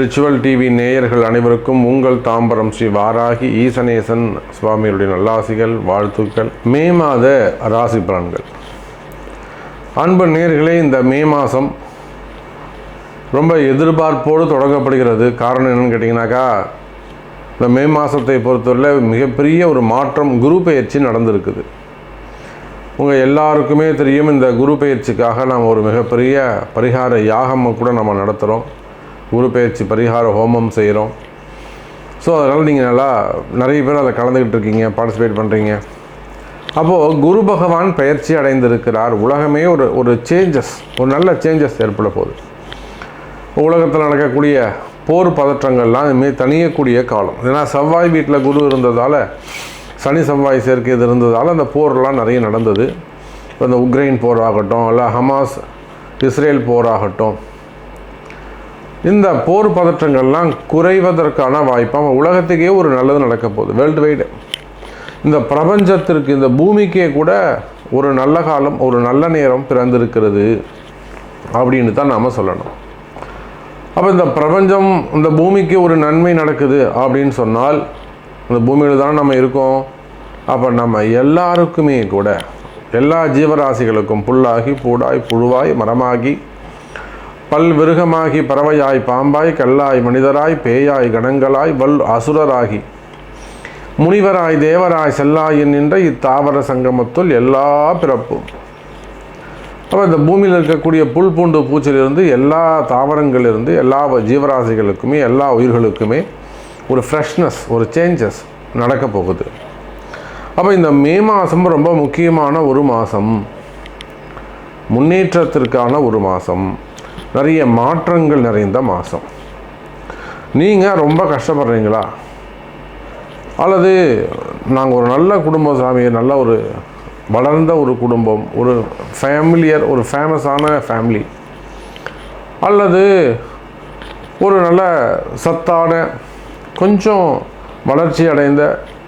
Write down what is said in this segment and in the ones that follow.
Ritual TV நேயர்கள் அனைவருக்கும் உங்கள் தாம்பரம் ஸ்ரீ வாராகி ஈசனேசன் சுவாமியுடைய நல்லாசிகள் வாழ்த்துக்கள். மே மாத ராசி பலன்கள் அன்பு நேயர்களே இந்த மே மாதம் ரொம்ப எதிர்பார்ப்போடு தொடங்கப்படுகிறது. காரணம் என்னன்னு கேட்டிங்கனாக்கா இந்த மே மாதத்தை பொறுத்தவரையில் மிகப்பெரிய ஒரு மாற்றம் குரு பெயர்ச்சி நடந்திருக்குது. உங்கள் எல்லாருக்குமே தெரியும் இந்த குரு பெயர்ச்சிக்காக நாம் ஒரு மிகப்பெரிய பரிகார யாகம் கூட நம்ம நடத்துகிறோம் குரு பயிற்சி பரிகார ஹோமம் செய்கிறோம் ஸோ அதனால் நீங்கள் நல்லா நிறைய பேர் அதில் கலந்துக்கிட்டு இருக்கீங்க பார்ட்டிசிபேட் பண்ணுறீங்க அப்போது குரு பகவான் பயிற்சி அடைந்திருக்கிறார். உலகமே ஒரு ஒரு சேஞ்சஸ் ஒரு நல்ல சேஞ்சஸ் ஏற்பட போகுது. உலகத்தில் நடக்கக்கூடிய போர் பதற்றங்கள்லாம் இதுமாரி தனியக்கூடிய காலம். ஏன்னா செவ்வாய் வீட்டில் குரு இருந்ததால் சனி செவ்வாய் சேர்க்கை இது இருந்ததால் அந்த போர்லாம் நிறைய நடந்தது. இப்போ இந்த உக்ரைன் போர் ஆகட்டும் இல்லை ஹமாஸ் இஸ்ரேல் போர் ஆகட்டும் இந்த போர் பதற்றங்கள்லாம் குறைவதற்கான வாய்ப்பாக உலகத்துக்கே ஒரு நல்லது நடக்க போகுது வேர்ல்டு வைடு இந்த பிரபஞ்சத்திற்கு இந்த பூமிக்கே கூட ஒரு நல்ல காலம் ஒரு நல்ல நேரம் பிறந்திருக்கிறது அப்படின்னு தான் நாம் சொல்லணும். அப்போ இந்த பிரபஞ்சம் இந்த பூமிக்கு ஒரு நன்மை நடக்குது அப்படின்னு சொன்னால் இந்த பூமியில் தான் நம்ம இருக்கோம். அப்போ நம்ம எல்லாருக்குமே கூட எல்லா ஜீவராசிகளுக்கும் புல்லாகி பூடாய் புழுவாய் மரமாகி பல் விருகமாகி பறவையாய் பாம்பாய் கல்லாய் மனிதராய் பேயாய் கணங்களாய் வல் அசுரராகி முனிவராய் தேவராய் செல்லாயின் நின்ற இத்தாவர சங்கமத்துள் எல்லா பிறப்பும். அப்போ இந்த பூமியில் இருக்கக்கூடிய புல் பூண்டு பூச்சிலிருந்து எல்லா தாவரங்களிலிருந்து எல்லா ஜீவராசிகளுக்குமே எல்லா உயிர்களுக்குமே ஒரு ஃப்ரெஷ்னஸ் ஒரு சேஞ்சஸ் நடக்க போகுது. அப்போ இந்த மே மாதம் ரொம்ப முக்கியமான ஒரு மாதம் முன்னேற்றத்திற்கான ஒரு மாதம் நிறைய மாற்றங்கள் நிறைந்த மாதம் நீங்கள் ரொம்ப கஷ்டப்படுறீங்களா? அல்லது நாங்கள் ஒரு நல்ல குடும்பம் சாமி நல்ல ஒரு வளர்ந்த ஒரு குடும்பம் ஒரு ஃபேமிலியர் ஒரு ஃபேமஸான ஃபேமிலி அல்லது ஒரு நல்ல சத்தான கொஞ்சம் வளர்ச்சி அடைந்த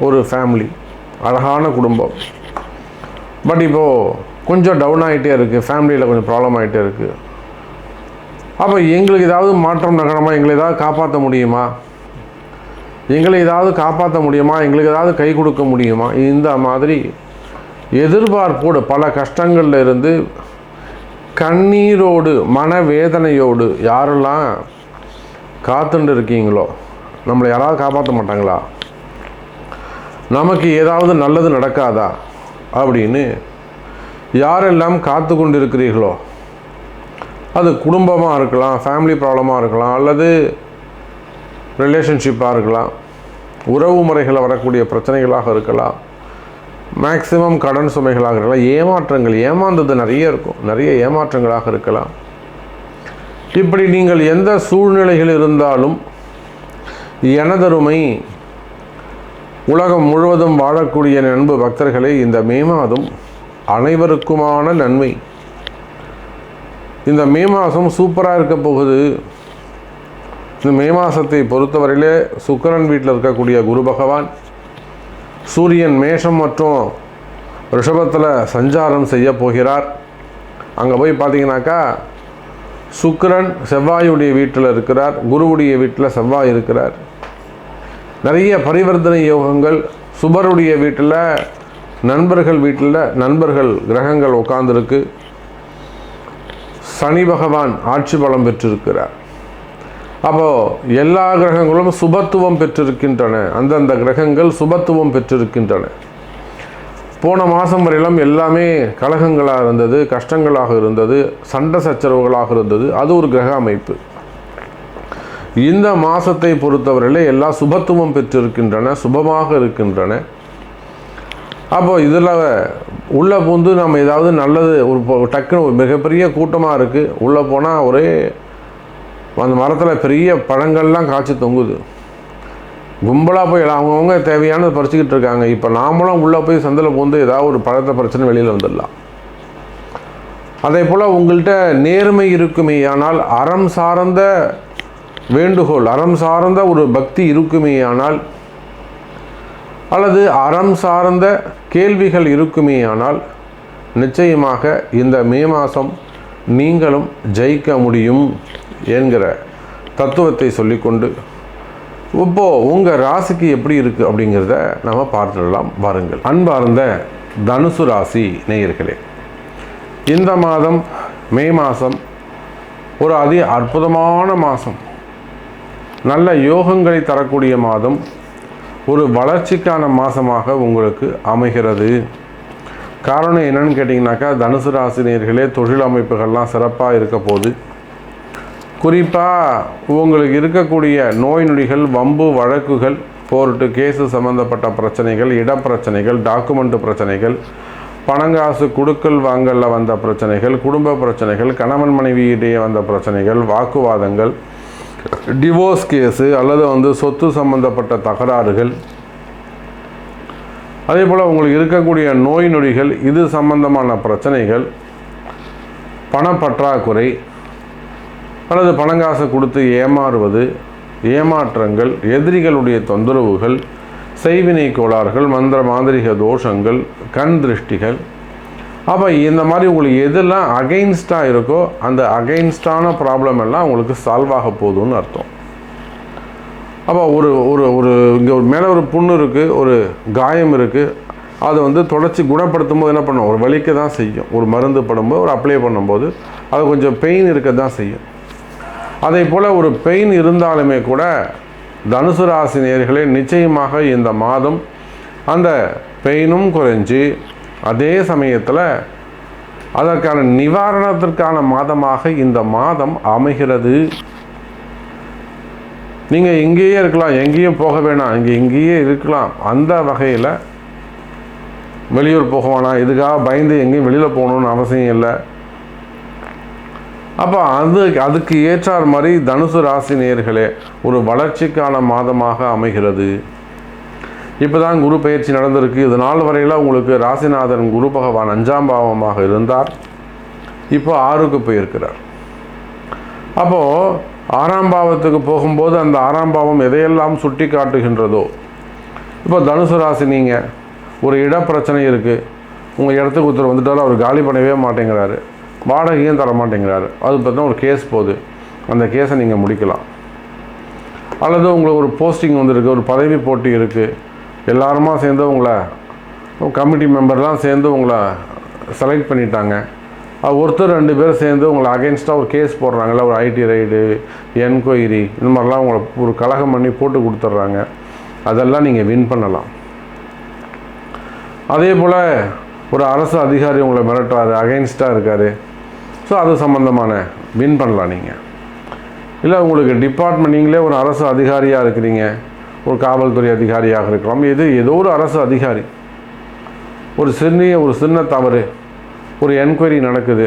ஒரு ஃபேமிலி அழகான குடும்பம். பட் இப்போது கொஞ்சம் டவுன் ஆகிட்டே இருக்குது ஃபேமிலியில் கொஞ்சம் ப்ராப்ளம் ஆகிட்டே இருக்குது அப்போ எங்களுக்கு ஏதாவது மாற்றம் நகரமாக எங்களை ஏதாவது காப்பாற்ற முடியுமா? எங்களை ஏதாவது காப்பாற்ற முடியுமா? எங்களுக்கு ஏதாவது கை கொடுக்க முடியுமா? இந்த மாதிரி எதிர்பார்ப்போடு பல கஷ்டங்களில் இருந்து கண்ணீரோடு மனவேதனையோடு யாரெல்லாம் காத்துண்டு இருக்கீங்களோ நம்மளை யாராவது காப்பாற்ற மாட்டாங்களா? நமக்கு ஏதாவது நல்லது நடக்காதா? அப்படின்னு யாரெல்லாம் காத்து கொண்டு இருக்கிறீர்களோ அது குடும்பமாக இருக்கலாம் ஃபேமிலி ப்ராப்ளமாக இருக்கலாம் அல்லது ரிலேஷன்ஷிப்பாக இருக்கலாம் உறவு முறைகளில் வரக்கூடிய பிரச்சனைகளாக இருக்கலாம் மேக்சிமம் கடன் சுமைகளாக இருக்கலாம் ஏமாற்றங்கள் ஏமாந்தது நிறைய இருக்கும் நிறைய ஏமாற்றங்களாக இருக்கலாம். இப்படி நீங்கள் எந்த சூழ்நிலைகள் இருந்தாலும் எனதருமை உலகம் முழுவதும் வாழக்கூடிய நண்பு பக்தர்களே இந்த மே மாதம் அனைவருக்குமான நன்மை. இந்த மே மாதம் சூப்பராக இருக்க போகுது. இந்த மே மாதத்தை பொறுத்தவரையிலே சுக்கரன் வீட்டில் இருக்கக்கூடிய குரு பகவான் சூரியன் மேஷம் மற்றும் ரிஷபத்தில் சஞ்சாரம் செய்ய போகிறார். அங்கே போய் பார்த்தீங்கன்னாக்கா சுக்கிரன் செவ்வாயுடைய வீட்டில் இருக்கிறார் குருவுடைய வீட்டில் செவ்வாய் இருக்கிறார். நிறைய பரிவர்த்தனை யோகங்கள் சுபருடைய வீட்டில் நண்பர்கள் வீட்டில் நண்பர்கள் கிரகங்கள் உட்கார்ந்துருக்கு. சனி பகவான் ஆட்சி பலம் பெற்றிருக்கிறார். அப்போது எல்லா கிரகங்களும் சுபத்துவம் பெற்றிருக்கின்றன. அந்தந்த கிரகங்கள் சுபத்துவம் பெற்றிருக்கின்றன. போன மாதம் வரையிலும் எல்லாமே கலகங்களாக இருந்தது கஷ்டங்களாக இருந்தது சண்டை சச்சரவுகளாக இருந்தது. அது ஒரு கிரக அமைப்பு. இந்த மாதத்தை பொறுத்தவரையில் எல்லா சுபத்துவம் பெற்றிருக்கின்றன சுபமாக இருக்கின்றன. அப்போ இதில் உள்ளே பூந்து நம்ம ஏதாவது நல்லது ஒரு டக்குன்னு ஒரு மிகப்பெரிய கூட்டமாக இருக்குது உள்ளே போனால் ஒரே அந்த மரத்தில் பெரிய பழங்கள்லாம் காய்ச்சி தொங்குது. கும்பலாக போய் அவங்கவுங்க தேவையானது பறிச்சுக்கிட்டு இருக்காங்க. இப்போ நாமளும் உள்ளே போய் சந்தில் பூந்து ஏதாவது ஒரு பழத்தை பிரச்சனை வெளியில் வந்துடலாம். அதே போல் உங்கள்கிட்ட நேர்மை இருக்குமே ஆனால் அறம் சார்ந்த வேண்டுகோள். அறம் சார்ந்த ஒரு பக்தி இருக்குமே ஆனால் அல்லது அறம் சார்ந்த கேள்விகள் இருக்குமே ஆனால் நிச்சயமாக இந்த மே மாதம் நீங்களும் ஜெயிக்க முடியும் என்கிற தத்துவத்தை சொல்லிக்கொண்டு இப்போது உங்கள் ராசிக்கு எப்படி இருக்குது அப்படிங்கிறத நம்ம பார்த்துடலாம். வாருங்கள். அன்பார்ந்த தனுசு ராசி நேயர்களே இந்த மாதம் மே மாதம் ஒரு அதி அற்புதமான மாதம் நல்ல யோகங்களை தரக்கூடிய மாதம் ஒரு வளர்ச்சிக்கான மாதமாக உங்களுக்கு அமைகிறது. காரணம் என்னன்னு கேட்டிங்கனாக்கா தனுசு ராசினியர்களே தொழில் அமைப்புகள்லாம் சிறப்பாக இருக்க போது குறிப்பாக உங்களுக்கு இருக்கக்கூடிய நோய் நொடிகள் வம்பு வழக்குகள் போர்ட்டு கேஸு சம்மந்தப்பட்ட பிரச்சனைகள் இடப்பிரச்சனைகள் டாக்குமெண்ட் பிரச்சனைகள் பணங்காசு குடுக்கல் வாங்கலில் வந்த பிரச்சனைகள் குடும்ப பிரச்சனைகள் கணவன் மனைவியிடையே வந்த பிரச்சனைகள் வாக்குவாதங்கள் டிவோர்ஸ் கேஸு அல்லது வந்து சொத்து சம்பந்தப்பட்ட தகராறுகள். அதே போல் உங்களுக்கு இருக்கக்கூடிய நோய் நொடிகள் இது சம்பந்தமான பிரச்சனைகள் பணப்பற்றாக்குறை அல்லது பணங்காசை கொடுத்து ஏமாறுவது ஏமாற்றங்கள் எதிரிகளுடைய தொந்தரவுகள் செய்வினை கோளாறுகள் மந்திர மாந்திரிக தோஷங்கள் கண் திருஷ்டிகள் அப்போ இந்த மாதிரி உங்களுக்கு எதெல்லாம் அகைன்ஸ்டாக இருக்கோ அந்த அகைன்ஸ்டான ப்ராப்ளம் எல்லாம் உங்களுக்கு சால்வ் ஆக போகுதுன்னு அர்த்தம். அப்போ ஒரு ஒரு ஒரு இங்கே ஒரு மேலே ஒரு புண்ணு இருக்குது ஒரு காயம் இருக்குது அதை வந்து தொடச்சி குணப்படுத்தும் போது என்ன பண்ணும்? ஒரு வலிக்க தான் செய்யும். ஒரு மருந்து படும்போது ஒரு அப்ளை பண்ணும்போது அது கொஞ்சம் பெயின் இருக்க தான் செய்யும். அதே போல் ஒரு பெயின் இருந்தாலுமே கூட தனுசு ராசி நேர்களே நிச்சயமாக இந்த மாதம் அந்த பெயினும் குறைஞ்சி அதே சமயத்தில் அதற்கான நிவாரணத்திற்கான மாதமாக இந்த மாதம் அமைகிறது. நீங்கள் இங்கேயே இருக்கலாம் எங்கேயும் போக வேணாம் இங்கே இங்கேயே இருக்கலாம். அந்த வகையில் வெளியூர் போக வேணாம் இதுக்காக பயந்து எங்கேயும் வெளியில் போகணுன்னு அவசியம் இல்லை. அப்போ அது அதுக்கு ஏற்றார் மாதிரி தனுசு ராசி நேர்களே ஒரு வளர்ச்சிக்கான மாதமாக அமைகிறது. இப்போ தான் குரு பயிற்சி நடந்திருக்கு. இது நாள் வரையில் உங்களுக்கு ராசிநாதன் குரு பகவான் அஞ்சாம் பாவமாக இருந்தார். இப்போ ஆறுக்கு போயிருக்கிறார். அப்போது ஆறாம் பாவத்துக்கு போகும்போது அந்த ஆறாம் பாவம் எதையெல்லாம் சுட்டி காட்டுகின்றதோ இப்போ தனுசு ராசி நீங்கள் ஒரு இடப்பிரச்சனை இருக்குது உங்கள் இடத்துக்கு ஒருத்தர் வந்துட்டாலும் அவர் காலி பண்ணவே மாட்டேங்கிறாரு. வாடகையும் தர மாட்டேங்கிறாரு. அது பார்த்தா ஒரு கேஸ் போகுது. அந்த கேஸை நீங்கள் முடிக்கலாம். அல்லது உங்களுக்கு ஒரு போஸ்டிங் வந்துருக்கு ஒரு பதவி போட்டி இருக்குது எல்லாருமா சேர்ந்து உங்களை கமிட்டி மெம்பர்லாம் சேர்ந்து உங்களை செலக்ட் பண்ணிட்டாங்க. ஒருத்தர் ரெண்டு பேர் சேர்ந்து உங்களை அகேன்ஸ்டாக ஒரு கேஸ் போடுறாங்கல்ல ஒரு ஐடி ரைடு என்கொயரி இந்த மாதிரிலாம் உங்களை ஒரு கலகம் பண்ணி போட்டு கொடுத்துட்றாங்க. அதெல்லாம் நீங்கள் வின் பண்ணலாம். அதே போல் ஒரு அரசு அதிகாரி உங்களை மிரட்டுறாரு அகைன்ஸ்டாக இருக்கார். ஸோ அது சம்மந்தமான வின் பண்ணலாம் நீங்கள் இல்லை உங்களுக்கு டிபார்ட்மெண்ட் நீங்களே ஒரு அரசு அதிகாரியாக இருக்கிறீங்க. ஒரு காவல்துறை அதிகாரியாக இருக்கலாம் இது ஏதோ ஒரு அரசு அதிகாரி. ஒரு சிறிய ஒரு சின்ன தவறு ஒரு என்கொயரி நடக்குது.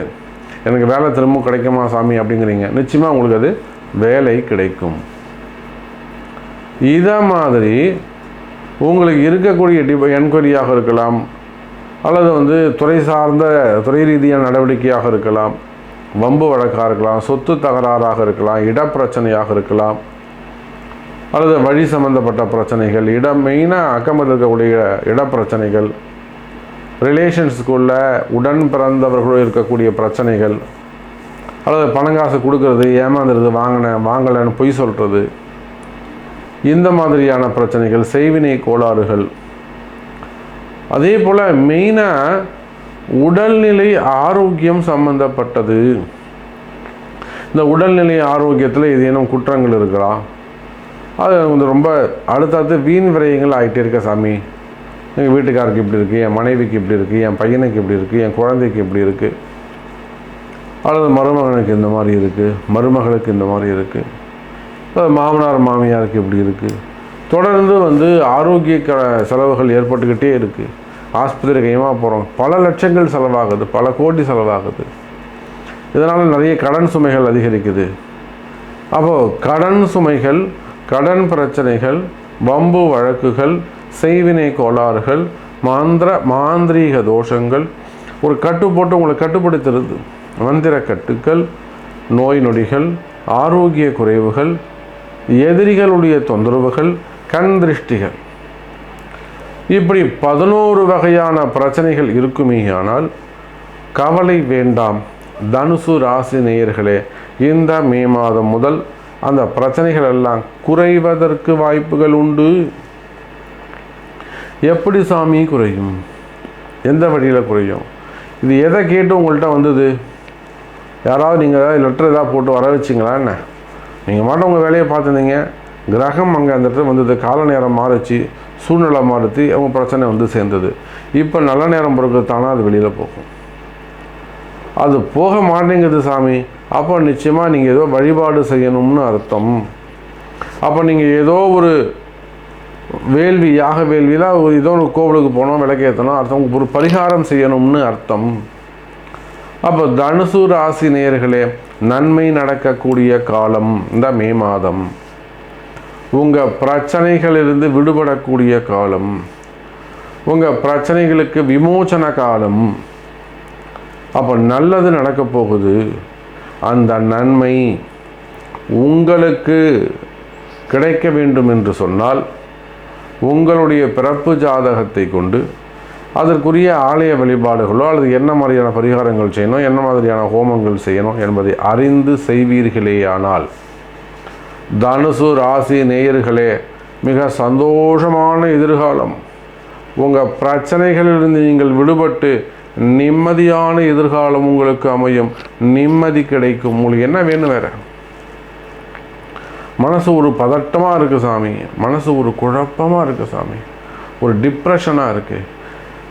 எனக்கு வேலை திரும்ப கிடைக்குமா சாமி அப்படிங்கிறீங்க. நிச்சயமாக உங்களுக்கு அது வேலை கிடைக்கும். இதை மாதிரி உங்களுக்கு இருக்கக்கூடிய டிப என்கொயரியாக இருக்கலாம். அல்லது வந்து துறை சார்ந்த துறை ரீதியான நடவடிக்கையாக இருக்கலாம். வம்பு வழக்காக இருக்கலாம். சொத்து தகராறாக இருக்கலாம். இடப்பிரச்சனையாக இருக்கலாம். அல்லது வழி சம்பந்தப்பட்ட பிரச்சனைகள் இடம் மெயினாக அக்கம்பத்தில் இருக்கக்கூடிய இடப்பிரச்சனைகள் ரிலேஷன்ஸுக்குள்ள உடன் பிறந்தவர்களோடு இருக்கக்கூடிய பிரச்சனைகள் அல்லது பணங்காசு கொடுக்கறது ஏமாந்துறது வாங்கினேன் வாங்கலைன்னு பொய் சொல்கிறது இந்த மாதிரியான பிரச்சனைகள் செய்வினை கோளாறுகள். அதே போல் மெயினாக உடல்நிலை ஆரோக்கியம் சம்பந்தப்பட்டது. இந்த உடல்நிலை ஆரோக்கியத்தில் ஏதேனும் குற்றங்கள் இருக்கிறா அது வந்து ரொம்ப அடுத்தடுத்து வீண் விரயங்கள் ஆகிட்டே இருக்க சாமி. எங்கள் வீட்டுக்காருக்கு இப்படி இருக்குது என் மனைவிக்கு இப்படி இருக்குது என் பையனுக்கு இப்படி இருக்குது என் குழந்தைக்கு இப்படி இருக்குது அல்லது மருமகனுக்கு இந்த மாதிரி இருக்குது மருமகளுக்கு இந்த மாதிரி இருக்குது அல்லது மாமனார் மாமியாருக்கு இப்படி இருக்குது தொடர்ந்து வந்து ஆரோக்கிய க செலவுகள் ஏற்பட்டுக்கிட்டே இருக்குது ஆஸ்பத்திரி கையமாக போகிறோம் பல லட்சங்கள் செலவாகுது பல கோடி செலவாகுது. இதனால் நிறைய கடன் சுமைகள் அதிகரிக்குது. அப்போது கடன் சுமைகள் கடன் பிரச்சனைகள் வம்பு வழக்குகள் செய்வினை கோளாறுகள் மாந்திர மாந்திரீக தோஷங்கள். ஒரு கட்டு போட்டு உங்களை கட்டுப்படுத்துறது. மந்திர கட்டுக்கள் நோய் நொடிகள் ஆரோக்கிய குறைவுகள் எதிரிகளுடைய தொந்தரவுகள் கண் திருஷ்டிகள். இப்படி பதினோரு வகையான பிரச்சனைகள் இருக்குமேயானால் கவலை வேண்டாம். தனுசு ராசி நேயர்களே இந்த மே மாதம் முதல் அந்த பிரச்சனைகள் எல்லாம் குறைவதற்கு வாய்ப்புகள் உண்டு. எப்படி சாமி குறையும்? எந்த வழியில் குறையும்? இது எதை கேட்டு உங்கள்கிட்ட வந்தது? யாராவது நீங்கள் ஏதாவது லெட்டர் ஏதாவது போட்டு வர வச்சிங்களா என்ன? நீங்கள் மட்டும் உங்கள் வேலையை பார்த்துருந்தீங்க. கிரகம் அங்கே அந்த இடத்துல வந்தது. கால நேரம் மாறிச்சு. சூழ்நிலை மாறுத்தி அவங்க பிரச்சனை வந்து சேர்ந்தது. இப்போ நல்ல நேரம் பிறகு தானே அது வெளியில் போகும். அது போக மாட்டேங்குது சாமி. அப்போ நிச்சயமாக நீங்கள் ஏதோ வழிபாடு செய்யணும்னு அர்த்தம். அப்போ நீங்கள் ஏதோ ஒரு வேள்வி யாக வேள்வியில் ஒரு ஏதோ ஒரு கோவிலுக்கு போனோம் விளக்கேற்றணும் அர்த்தம். ஒரு பரிகாரம் செய்யணும்னு அர்த்தம். அப்போ தனுசு ராசி நேயர்களே நன்மை நடக்கக்கூடிய காலம் இந்த மே மாதம். உங்கள் பிரச்சனைகளிலிருந்து விடுபடக்கூடிய காலம். உங்கள் பிரச்சனைகளுக்கு விமோச்சன காலம். அப்போ நல்லது நடக்கப் போகுது. அந்த நன்மை உங்களுக்கு கிடைக்க வேண்டும் என்று சொன்னால் உங்களுடைய பிறப்பு ஜாதகத்தை கொண்டு அதற்குரிய ஆலய வழிபாடுகளோ அல்லது என்ன மாதிரியான பரிகாரங்கள் செய்யணும் என்ன மாதிரியான ஹோமங்கள் செய்யணும் என்பதை அறிந்து செய்வீர்களேயானால் தனுசு ராசி நேயர்களே மிக சந்தோஷமான எதிர்காலம். உங்கள் பிரச்சனைகளிலிருந்து நீங்கள் விடுபட்டு நிம்மதியான எதிர்காலம் உங்களுக்கு அமையும். நிம்மதி கிடைக்கும். உங்களுக்கு என்ன வேணும் வேற? மனசு ஒரு பதட்டமாக இருக்குது சாமி. மனசு ஒரு குழப்பமாக இருக்குது சாமி. ஒரு டிப்ரெஷனாக இருக்குது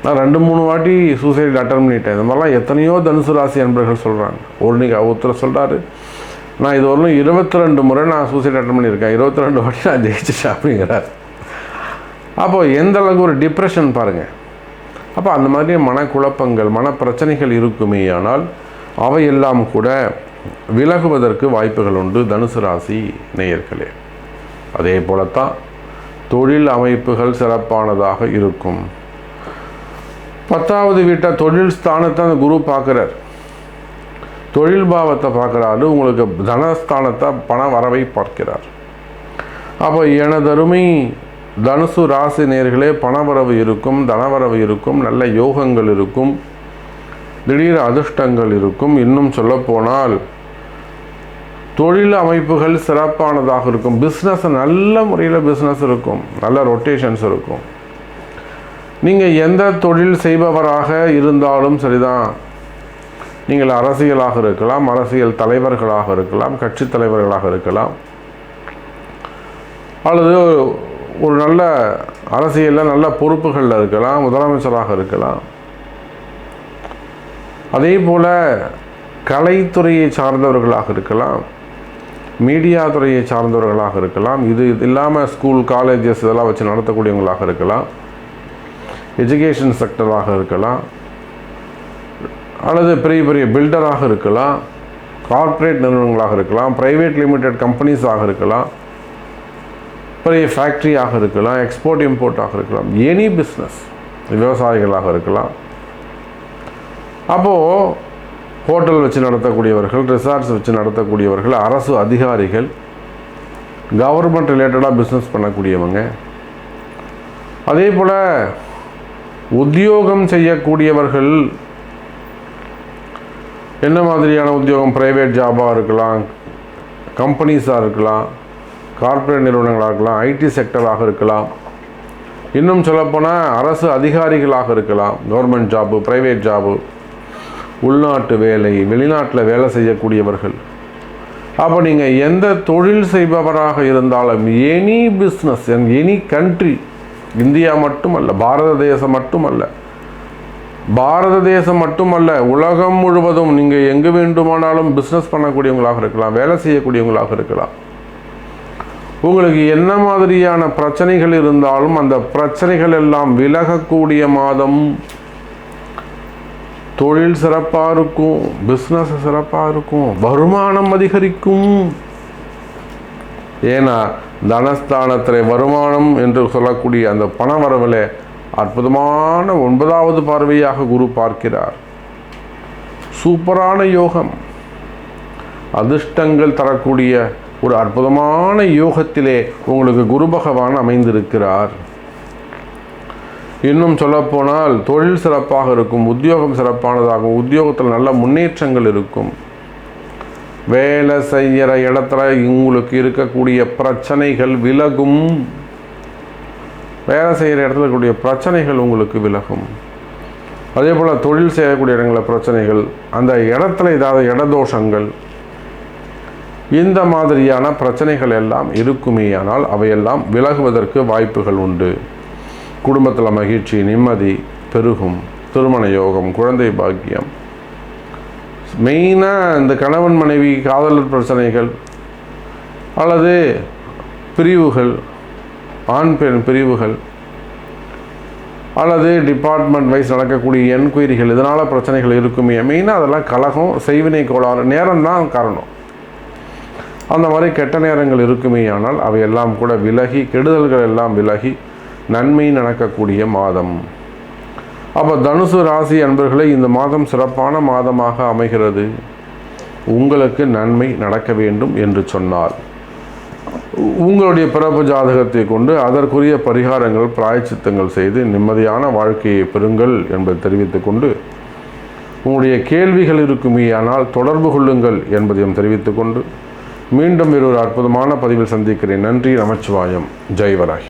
நான் ரெண்டு மூணு வாட்டி சூசைட் அட்டன் பண்ணிட்டேன். இந்த மாதிரிலாம் எத்தனையோ தனுசு ராசி அன்பர்கள் சொல்கிறாங்க ஒரு நீங்கள் ஒருத்தர் சொல்கிறாரு நான் இது வரலும் இருபத்தி ரெண்டு முறை நான் சூசைட் அட்டன் பண்ணியிருக்கேன். இருபத்தி ரெண்டு வாட்டி நான் ஜெயிச்சிட்டேன் அப்படிங்கிறார். அப்போது எந்த அளவுக்கு ஒரு டிப்ரெஷன் பாருங்கள் அப்போ அந்த மாதிரி மனக்குழப்பங்கள் மனப்பிரச்சனைகள் இருக்குமே ஆனால் அவையெல்லாம் கூட விலகுவதற்கு வாய்ப்புகள் உண்டு தனுசு ராசி நேயர்களே. அதே போலத்தான் தொழில் அமைப்புகள் சிறப்பானதாக இருக்கும். பத்தாவது வீட்டை தொழில் ஸ்தானத்தை அந்த குரு பார்க்குறார். தொழில் பாவத்தை பார்க்குறாரு உங்களுக்கு தனஸ்தானத்தை பண வரவை பார்க்கிறார். அப்போ எனதருமை தனுசு ராசி நேர்களே பணவரவு இருக்கும் தனவரவு இருக்கும் நல்ல யோகங்கள் இருக்கும் திடீர் அதிர்ஷ்டங்கள் இருக்கும். இன்னும் சொல்லப்போனால் தொழில் அமைப்புகள் சிறப்பானதாக இருக்கும். பிஸ்னஸ் நல்ல முறையில் பிஸ்னஸ் இருக்கும். நல்ல ரொட்டேஷன்ஸ் இருக்கும். நீங்கள் எந்த தொழில் செய்பவராக இருந்தாலும் சரிதான். நீங்கள் அரசியலாக இருக்கலாம் அரசியல் தலைவர்களாக இருக்கலாம் கட்சி தலைவர்களாக இருக்கலாம். அல்லது ஒரு நல்ல அரசியலில் நல்ல பொறுப்புகளில் இருக்கலாம் முதலமைச்சராக இருக்கலாம். அதே போல் கலைத்துறையை சார்ந்தவர்களாக இருக்கலாம் மீடியா துறையை சார்ந்தவர்களாக இருக்கலாம் இது இது இல்லாமல் ஸ்கூல் காலேஜஸ் இதெல்லாம் வச்சு நடத்தக்கூடியவங்களாக இருக்கலாம் எஜுகேஷன் செக்டராக இருக்கலாம் அல்லது பெரிய பெரிய பில்டராக இருக்கலாம் கார்ப்பரேட் நிறுவனங்களாக இருக்கலாம் ப்ரைவேட் லிமிடெட் கம்பெனிஸாக இருக்கலாம் பெரிய ஃபேக்ட்ரியாக இருக்கலாம் எக்ஸ்போர்ட் இம்போர்ட்டாக இருக்கலாம் எனி பிஸ்னஸ் விவசாயிகளாக இருக்கலாம். அப்போது ஹோட்டல் வச்சு நடத்தக்கூடியவர்கள் ரிசார்ட்ஸ் வச்சு நடத்தக்கூடியவர்கள் அரசு அதிகாரிகள் கவர்மெண்ட் ரிலேட்டடாக பிஸ்னஸ் பண்ணக்கூடியவங்க. அதே போல் உத்தியோகம் செய்யக்கூடியவர்கள் என்ன மாதிரியான உத்தியோகம்? ப்ரைவேட் ஜாபாக இருக்கலாம் கம்பெனிஸாக இருக்கலாம். கார்ப்பரேட் நிறுவனங்களாக இருக்கலாம் ஐடி செக்டராக இருக்கலாம். இன்னும் சொல்லப்போனால் அரசு அதிகாரிகளாக இருக்கலாம். கவர்மெண்ட் ஜாபு ப்ரைவேட் ஜாபு உள்நாட்டு வேலை வெளிநாட்டில் வேலை செய்யக்கூடியவர்கள். அப்போ நீங்கள் எந்த தொழில் செய்பவராக இருந்தாலும் any business any country India மட்டுமல்ல பாரத தேசம் மட்டுமல்ல பாரத தேசம் மட்டுமல்ல உலகம் முழுவதும் நீங்கள் எங்கு வேண்டுமானாலும் பிஸ்னஸ் பண்ணக்கூடியவங்களாக இருக்கலாம் வேலை செய்யக்கூடியவங்களாக இருக்கலாம். உங்களுக்கு என்ன மாதிரியான பிரச்சனைகள் இருந்தாலும் அந்த பிரச்சனைகள் எல்லாம் விலகக்கூடிய மாதம். தொழில் சிறப்பாக இருக்கும் பிஸ்னஸ் சிறப்பாக இருக்கும் வருமானம் அதிகரிக்கும். ஏன்னா தனஸ்தானத்தில் வருமானம் என்று சொல்லக்கூடிய அந்த பண வரவில் அற்புதமான ஒன்பதாவது பார்வையாக குரு பார்க்கிறார். சூப்பரான யோகம். அதிர்ஷ்டங்கள் தரக்கூடிய ஒரு அற்புதமான யோகத்திலே உங்களுக்கு குரு பகவான் அமைந்திருக்கிறார். இன்னும் சொல்லப்போனால் தொழில் சிறப்பாக இருக்கும் உத்தியோகம் சிறப்பானதாகும் உத்தியோகத்தில் நல்ல முன்னேற்றங்கள் இருக்கும். வேலை செய்கிற இடத்துல உங்களுக்கு இருக்கக்கூடிய பிரச்சனைகள் விலகும். வேலை செய்கிற இடத்துல இருக்கக்கூடிய பிரச்சனைகள் உங்களுக்கு விலகும். அதே போல் தொழில் செய்யக்கூடிய இடங்களில் பிரச்சனைகள் அந்த இடத்துல ஏதாவது இடதோஷங்கள் இந்த மாதிரியான பிரச்சனைகள் எல்லாம் இருக்குமேயானால் அவையெல்லாம் விலகுவதற்கு வாய்ப்புகள் உண்டு. குடும்பத்தில் மகிழ்ச்சி நிம்மதி பெருகும். திருமண யோகம் குழந்தை பாக்கியம். மெயினாக இந்த கணவன் மனைவி காதலர் பிரச்சனைகள் அல்லது பிரிவுகள் ஆண் பெண் பிரிவுகள் அல்லது டிபார்ட்மெண்ட் வைஸ் நடக்கக்கூடிய என்கொயரிகள் இதனால் பிரச்சனைகள் இருக்குமே. மெயினாக அதெல்லாம் கலகம் செய்வினை கோளாறு நேரம் தான் காரணம். அந்த மாதிரி கெட்ட நேரங்கள் இருக்குமே ஆனால் அவையெல்லாம் கூட விலகி கெடுதல்கள் எல்லாம் விலகி நன்மை நடக்கக்கூடிய மாதம். அப்போ தனுசு ராசி அன்பர்களே இந்த மாதம் சிறப்பான மாதமாக அமைகிறது. உங்களுக்கு நன்மை நடக்க வேண்டும் என்று சொன்னார். உங்களுடைய பிறப்பு ஜாதகத்தை கொண்டு அதற்குரிய பரிகாரங்கள் பிராயச்சித்தங்கள் செய்து நிம்மதியான வாழ்க்கையை பெறுங்கள் என்பதை தெரிவித்துக் கொண்டு உங்களுடைய கேள்விகள் இருக்குமேயானால் தொடர்பு கொள்ளுங்கள் என்பதையும் தெரிவித்துக் கொண்டு மீண்டும் ஒரு அற்புதமான பதிவில் சந்திக்கிறேன். நன்றி நமச்சிவாயம். ஜெய்வராய்